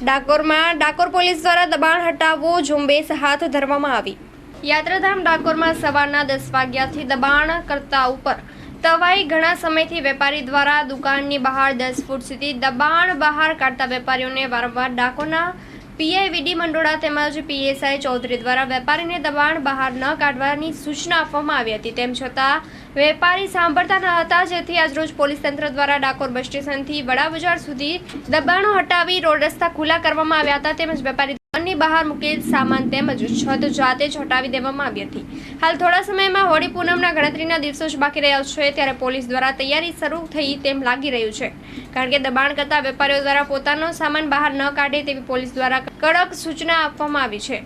ડાકોરમાં Dakor police દ્વારા દબાણ હટાવવો ઝુંબેશ હાથ ધરવામાં આવી. યાત્રાધામ ડાકોરમાં સવારના દસ વાગ્યાથી દબાણ કરતા ઉપર તવાઈ ઘણા સમયથી વેપારી દ્વારા દુકાનની બહાર દસ ફૂટ સુધી દબાણ બહાર કાઢતા વેપારીઓને વારંવાર ડાકોરના પીઆઈવીડી મંડોળા તેમજ પીએસઆઈ ચૌધરી દ્વારા વેપારીને દબાણ બહાર ન કાઢવાની સૂચના આપવામાં આવી હતી. તેમ છતાં, વેપારી સાંભળતા ન હતા, જેથી આજરોજ પોલીસ તંત્ર દ્વારા ડાકોર બસ સ્ટેશનથી વડા બજાર સુધી દબાણો હટાવી રોડ રસ્તા ખુલ્લા કરવામાં આવ્યા હતા. તેમજ વેપારી દુકાનની બહાર મૂકેલ સામાન તેમજ છત જાતે જ દેવામાં આવી હતી. હાલ થોડા સમયમાં હોળી પૂનમના ગણતરીના દિવસો જ બાકી રહ્યા છે, ત્યારે પોલીસ દ્વારા તૈયારી શરૂ થઈ તેમ લાગી રહ્યું છે. કારણ કે દબાણ કરતા વેપારીઓ દ્વારા પોતાનો સામાન બહાર ન કાઢે તેવી પોલીસ દ્વારા કડક સૂચના આપવામાં આવી છે.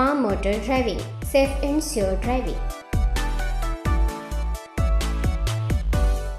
મા motor driving, safe and sure driving.